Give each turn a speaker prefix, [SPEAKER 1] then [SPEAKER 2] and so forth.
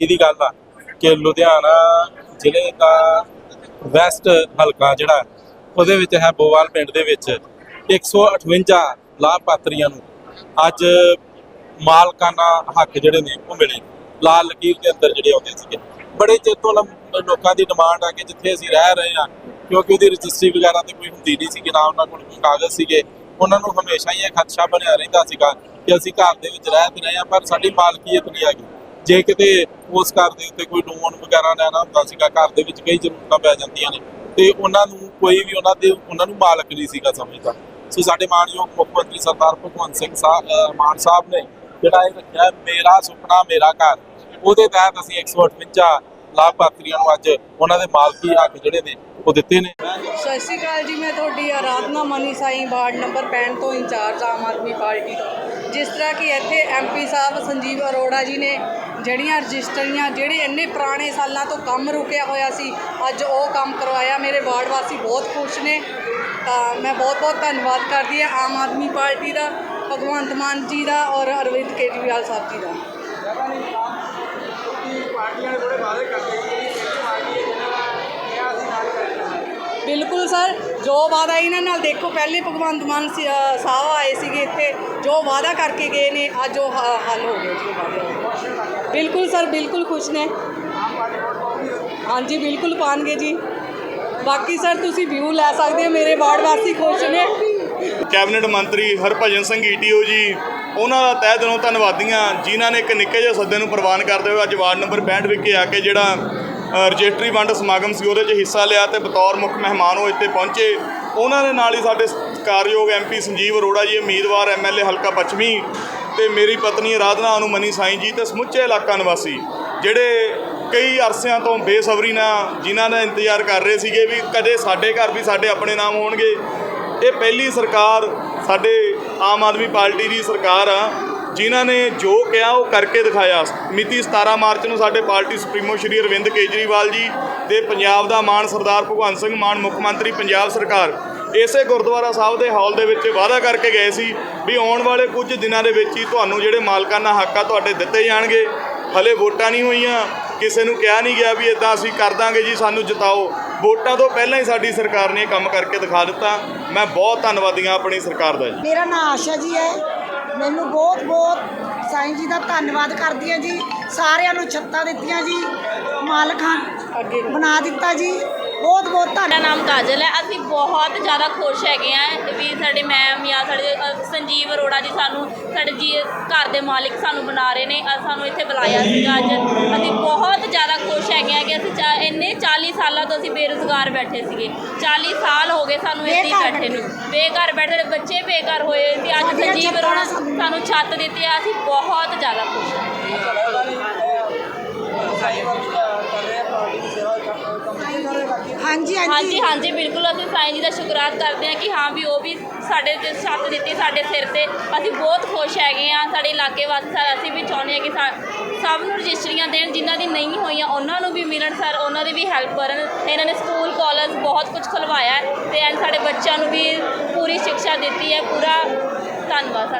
[SPEAKER 1] ਖੁਸ਼ੀ ਦੀ ਗੱਲ ਆ ਕਿ ਲੁਧਿਆਣਾ ਜ਼ਿਲ੍ਹੇ ਦਾ ਵੈਸਟ ਹਲਕਾ ਜਿਹੜਾ ਉਹਦੇ ਵਿੱਚ ਹੈ ਬੋਵਾਲ ਪਿੰਡ ਦੇ ਵਿੱਚ 158 ਲਾਭਪਾਤਰੀਆਂ ਨੂੰ ਅੱਜ ਮਾਲਕਾਨਾ ਹੱਕ ਜਿਹੜੇ ਨੇ ਉਹ ਮਿਲੇ। ਲਾਲ ਲਕੀਰ ਦੇ ਅੰਦਰ ਜਿਹੜੇ ਆਉਂਦੇ ਸੀਗੇ। ਬੜੇ ਚਿਰ ਤੋਂ ਲੋਕਾਂ ਦੀ ਡਿਮਾਂਡ ਆ ਕਿ ਜਿੱਥੇ ਅਸੀਂ ਰਹਿ ਰਹੇ ਹਾਂ, ਕਿਉਂਕਿ ਉਹਦੀ ਰਜਿਸਟਰੀ ਵਗੈਰਾ ਤੇ ਕੋਈ ਹੁੰਦੀ ਨਹੀਂ ਸੀ ਕਿ ਨਾ ਉਹਨਾਂ ਕੋਲ ਕੋਈ ਕਾਗਜ਼ ਸੀਗੇ। ਉਹਨਾਂ ਨੂੰ ਹਮੇਸ਼ਾ ਹੀ ਇਹ ਖਦਸ਼ਾ ਬਣਿਆ ਰਹਿੰਦਾ ਸੀਗਾ ਕਿ ਅਸੀਂ ਘਰ ਦੇ ਵਿੱਚ ਰਹਿ ਤੇ ਰਹੇ ਹਾਂ, ਪਰ ਸਾਡੀ ਮਾਲਕੀਅਤ ਨਹੀਂ ਹੈਗੀ। ਜੇ ਕਿਤੇ ਉਸ ਘਰ ਦੇ ਉੱਤੇ ਕੋਈ ਲੋਨ ਵਗੈਰਾ ਲੈਣਾ ਹੁੰਦਾ ਸੀਗਾ, ਘਰ ਦੇ ਵਿੱਚ ਕਈ ਜ਼ਰੂਰਤਾਂ ਪੈ ਜਾਂਦੀਆਂ ਨੇ, ਤੇ ਉਹਨਾਂ ਨੂੰ ਕੋਈ ਵੀ ਉਹਨਾਂ ਦੇ, ਉਹਨਾਂ ਨੂੰ ਮਾਲਕ ਨਹੀਂ ਸੀਗਾ ਸਮਝਦਾ। ਸੋ ਸਾਡੇ ਮਾਨਯੋਗ ਮੁੱਖ ਮੰਤਰੀ ਸਰਦਾਰ ਭਗਵੰਤ ਸਿੰਘ ਸਾਹਿਬ ਮਾਨ ਸਾਹਿਬ ਨੇ ਜਿਹੜਾ ਇਹ ਰੱਖਿਆ, ਮੇਰਾ ਸੁਪਨਾ, ਮੇਰਾ ਘਰ, ਉਹਦੇ ਤਹਿਤ ਅਸੀਂ 158 ਲਾਭਪਾਤਰੀਆਂ ਨੂੰ ਅੱਜ ਉਹਨਾਂ ਦੇ ਮਾਲਕੀ ਹੱਕ ਜਿਹੜੇ ਨੇ, ਉਹ ਦਿੱਤੇ ਨੇ।
[SPEAKER 2] ਸਤਿ ਸ਼੍ਰੀ ਅਕਾਲ ਜੀ, ਮੈਂ ਤੁਹਾਡੀ ਆਰਾਧਨਾ ਮਨੀ ਸਾਈ ਵਾਰਡ ਨੰਬਰ 65 ਤੋਂ ਇੰਚਾਰਜ ਆਮ ਆਦਮੀ ਪਾਰਟੀ ਤੋਂ। ਜਿਸ ਤਰ੍ਹਾਂ ਕਿ ਇੱਥੇ ਐਮਪੀ ਸਾਹਿਬ, ਸੰਜੀਵ ਅਰੋੜਾ ਜੀ ਨੇ ਜਿਹੜੀਆਂ ਰਜਿਸਟਰੀਆਂ, ਜਿਹੜੇ ਇੰਨੇ ਪੁਰਾਣੇ ਸਾਲਾਂ ਤੋਂ ਕੰਮ ਰੁਕਿਆ ਹੋਇਆ ਸੀ, ਅੱਜ ਉਹ ਕੰਮ ਕਰਵਾਇਆ। ਮੇਰੇ ਵਾਰਡ ਵਾਸੀ ਬਹੁਤ ਖੁਸ਼ ਨੇ। ਤਾਂ ਮੈਂ ਬਹੁਤ ਬਹੁਤ ਧੰਨਵਾਦ ਕਰਦੀ ਹਾਂ ਆਮ ਆਦਮੀ ਪਾਰਟੀ ਦਾ, ਭਗਵੰਤ ਮਾਨ ਜੀ ਦਾ ਔਰ ਅਰਵਿੰਦ ਕੇਜਰੀਵਾਲ ਸਾਹਿਬ ਜੀ ਦਾ।
[SPEAKER 3] ਪਾਰਟੀਆਂ ਨੇ ਥੋੜੇ ਵਾਅਦੇ ਕਰਦੇ ਸੀ ਕਿ ਕਿਹੜੀ ਪਾਰਟੀ ਹੈ ਜਿਹਨਾਂ ਦਾ ਕਿਹਾ ਅਸੀਂ ਨਾਲ ਕਰਕੇ
[SPEAKER 2] ਬਿਲਕੁਲ ਸਰ, ਜੋ ਵਾਅਦਾ ਇਹਨਾਂ ਨਾਲ ਦੇਖੋ, ਪਹਿਲੇ ਭਗਵੰਤ ਮਾਨ ਸਾਹਿਬ ਆਏ ਸੀਗੇ ਇੱਥੇ। ਜੋ ਵਾਅਦਾ ਕਰਕੇ ਗਏ ਨੇ, ਅੱਜ ਉਹ ਹੱਲ ਹੋ ਗਏ ਜੀ। ਵਾਅਦੇ ਬਿਲਕੁਲ ਸਰ, ਬਿਲਕੁਲ ਖੁਸ਼ ਨੇ। ਹਾਂਜੀ, ਬਿਲਕੁਲ ਪਾਣਗੇ ਜੀ। ਬਾਕੀ ਸਰ, ਤੁਸੀਂ ਵਿਊ ਲੈ ਸਕਦੇ ਹੋ, ਮੇਰੇ ਵਾਰਡ ਵਾਸੀ ਖੁਸ਼ ਨੇ।
[SPEAKER 4] ਕੈਬਨਿਟ ਮੰਤਰੀ ਹਰਭਜਨ ਸਿੰਘ ਈਟੀਓ ਜੀ, ਉਹਨਾਂ ਦਾ ਤਹਿ ਦਿਲੋਂ ਧੰਨਵਾਦੀਆਂ, ਜਿਨ੍ਹਾਂ ਨੇ ਇੱਕ ਨਿੱਕੇ ਜਿਹੇ ਸੱਦੇ ਨੂੰ ਪ੍ਰਵਾਨ ਕਰਦੇ ਹੋਏ ਅੱਜ ਵਾਰਡ ਨੰਬਰ 65 ਵਿਖੇ ਆ ਕੇ ਜਿਹੜਾ ਰਜਿਸਟਰੀ ਵੰਡ ਸਮਾਗਮ ਸੀ, ਉਹਦੇ 'ਚ ਹਿੱਸਾ ਲਿਆ ਤੇ ਬਤੌਰ ਮੁੱਖ ਮਹਿਮਾਨ ਉਹ ਇੱਥੇ ਪਹੁੰਚੇ। ਉਹਨਾਂ ਦੇ ਨਾਲ ਹੀ ਸਾਡੇ ਸਤਿਕਾਰਯੋਗ ਐਮਪੀ ਸੰਜੀਵ ਅਰੋੜਾ ਜੀ, ਉਮੀਦਵਾਰ ਐਮਐਲਏ ਹਲਕਾ ਪੱਛਮੀ ਤੇ ਮੇਰੀ ਪਤਨੀ ਆਰਾਧਨਾ ਅਨੁਮਨੀ ਸਾਈਂ ਜੀ ਤੇ ਸਮੁੱਚੇ ਇਲਾਕਾ ਨਿਵਾਸੀ, ਜਿਹੜੇ ਕਈ ਅਰਸਿਆਂ ਤੋਂ ਬੇਸਬਰੀ ਨਾਲ ਜਿਨ੍ਹਾਂ ਦਾ ਇੰਤਜ਼ਾਰ ਕਰ ਰਹੇ ਸੀਗੇ ਵੀ ਕਦੇ ਸਾਡੇ ਘਰ ਵੀ ਸਾਡੇ ਆਪਣੇ ਨਾਮ ਹੋਣਗੇ। ਇਹ ਪਹਿਲੀ ਸਰਕਾਰ ਸਾਡੇ ਆਮ ਆਦਮੀ ਪਾਰਟੀ ਦੀ ਸਰਕਾਰ ਆ। ਜਿਨ੍ਹਾਂ ਨੇ ਜੋ ਕਿਹਾ ਉਹ ਕਰਕੇ ਦਿਖਾਇਆ। ਮਿਤੀ 17 ਮਾਰਚ ਨੂੰ ਸਾਡੇ ਪਾਰਟੀ ਸੁਪਰੀਮੋ ਸ਼੍ਰੀ ਅਰਵਿੰਦ ਕੇਜਰੀਵਾਲ ਜੀ ਤੇ ਪੰਜਾਬ ਦਾ ਮਾਨ ਸਰਦਾਰ ਭਗਵੰਤ ਸਿੰਘ ਮਾਨ, ਮੁੱਖ ਮੰਤਰੀ ਪੰਜਾਬ ਸਰਕਾਰ ਇਸੇ ਗੁਰਦੁਆਰਾ ਸਾਹਿਬ ਦੇ ਹਾਲ ਦੇ ਵਿੱਚ ਵਾਅਦਾ ਕਰਕੇ ਗਏ ਸੀ ਵੀ ਆਉਣ ਵਾਲੇ ਕੁਝ ਦਿਨਾਂ ਦੇ ਵਿੱਚ ਹੀ ਤੁਹਾਨੂੰ ਜਿਹੜੇ ਮਾਲਕਾਨਾ ਹੱਕ ਆ ਤੁਹਾਡੇ ਦਿੱਤੇ ਜਾਣਗੇ। ਹਲੇ ਵੋਟਾਂ ਨਹੀਂ ਹੋਈਆਂ। ਕਿਸੇ ਨੂੰ ਕਿਹਾ ਨਹੀਂ ਗਿਆ ਵੀ ਇਦਾਂ ਅਸੀਂ ਕਰ ਦਾਂਗੇ ਜੀ, ਸਾਨੂੰ ਜਿਤਾਓ। ਵੋਟਾਂ ਤੋਂ ਪਹਿਲਾਂ ਹੀ ਸਾਡੀ ਸਰਕਾਰ ਨੇ ਕੰਮ ਕਰਕੇ ਦਿਖਾ ਦਿੱਤਾ। ਮੈਂ ਬਹੁਤ ਧੰਨਵਾਦੀ ਹਾਂ ਆਪਣੀ ਸਰਕਾਰ ਦਾ ਜੀ।
[SPEAKER 5] ਮੇਰਾ ਨਾਮ ਆਸ਼ਾ ਜੀ ਹੈ। ਮੈਨੂੰ ਬਹੁਤ ਬਹੁਤ ਸਾਈਂ ਜੀ ਦਾ ਧੰਨਵਾਦ ਕਰਦੀ ਹਾਂ ਜੀ। ਸਾਰਿਆਂ ਨੂੰ ਛੱਤਾਂ ਦਿੱਤੀਆਂ ਜੀ। ਮਾਲਕਾਂ
[SPEAKER 2] ਅੱਗੇ
[SPEAKER 5] ਬਣਾ ਦਿੱਤਾ ਜੀ। ਬਹੁਤ ਬਹੁਤ ਧੰਨਵਾਦ
[SPEAKER 6] ਨਾਮ ਕਾਜਲ ਹੈ। ਅਸੀਂ ਬਹੁਤ ਜ਼ਿਆਦਾ ਖੁਸ਼ ਹੈਗੇ ਆ ਵੀ ਸਾਡੇ ਮੈਮ ਜਾਂ ਸਾਡੇ ਅ, ਸੰਜੀਵ ਅਰੋੜਾ ਜੀ ਸਾਨੂੰ ਸਾਡੇ ਜੀ ਘਰ ਦੇ ਮਾਲਿਕ ਸਾਨੂੰ ਬਣਾ ਰਹੇ ਨੇ ਅ, ਸਾਨੂੰ ਇੱਥੇ ਬੁਲਾਇਆ ਸੀਗਾ ਅੱਜ। ਅਸੀਂ ਬਹੁਤ ਜ਼ਿਆਦਾ ਖੁਸ਼ ਹੈਗੇ ਆ ਕਿ ਅਸੀਂ ਚਾ- ਇੰਨੇ 40 ਸਾਲਾਂ ਤੋਂ ਅਸੀਂ ਬੇਰੁਜ਼ਗਾਰ ਬੈਠੇ ਸੀਗੇ। 40 ਸਾਲ ਹੋ ਗਏ ਸਾਨੂੰ ਇੱਥੇ
[SPEAKER 5] ਬੇਘਰ
[SPEAKER 6] ਬੈਠੇ ਨੂੰ। ਬੇਘਰ ਬੈਠੇ ਬੱਚੇ ਬੇਘਰ ਹੋਏ ਤੇ ਅੱਜ
[SPEAKER 5] ਸਾਡੀਆਂ
[SPEAKER 6] ਸੰਜੀਵ ਅਰੋੜਾ
[SPEAKER 5] ਸਾਨੂੰ-
[SPEAKER 6] ਸਾਨੂੰ ਛੱਤ ਦਿੱਤੀ ਆ। ਅਸੀਂ ਬਹੁਤ ਜ਼ਿਆਦਾ ਖੁਸ਼ ਹਾਂ
[SPEAKER 3] ਸਾਈ ਵਰਕ ਕਰ ਰਹੇ ਆ ਪਾਰਟੀ ਦੀ ਸੇਵਾ ਕੰਪਨੀ ਕਰ ਰਹੇ ਬਾਕੀ
[SPEAKER 5] ਹਾਂਜੀ
[SPEAKER 6] ਹਾਂਜੀ।
[SPEAKER 5] ਹਾਂਜੀ
[SPEAKER 6] ਹਾਂਜੀ, ਬਿਲਕੁਲ। ਅਸੀਂ ਸਾਈਂ ਜੀ ਦਾ ਸ਼ੁਕਰਾਨ ਕਰਦੇ ਹਾਂ ਕਿ ਹਾਂ ਵੀ ਉਹ ਵੀ ਸਾਡੇ ਤੇ ਛੱਤ ਦਿੱਤੀ, ਸਾਡੇ ਸਿਰ ਤੇ। ਅਸੀਂ ਬਹੁਤ ਖੁਸ਼ ਹੈਗੇ ਆ ਸਾਡੇ ਇਲਾਕੇ ਵਾਸੀ ਸਰ ਅਸੀਂ ਵੀ ਚਾਹੁੰਦੇ ਹਾਂ ਕਿ ਸਾ- ਸਭ ਨੂੰ ਰਜਿਸਟਰੀਆਂ ਦੇਣ, ਜਿਨ੍ਹਾਂ ਦੀ ਨਹੀਂ ਹੋਈਆਂ, ਉਹਨਾਂ ਨੂੰ ਵੀ ਮਿਲਣ ਸਰ, ਉਹਨਾਂ ਦੀ ਵੀ ਹੈਲਪ ਕਰਨ। ਇਹਨਾਂ ਨੇ ਸਕੂਲ, ਕਾਲਜ ਬਹੁਤ ਕੁਝ ਖੁਲਵਾਇਆ ਹੈ ਤੇ ਐਨ ਸਾਡੇ ਬੱਚਿਆਂ ਨੂੰ ਵੀ ਪੂਰੀ ਸਿੱਖਿਆ ਦਿੱਤੀ ਹੈ। ਪੂਰਾ ਧੰਨਵਾਦ ਸਰ।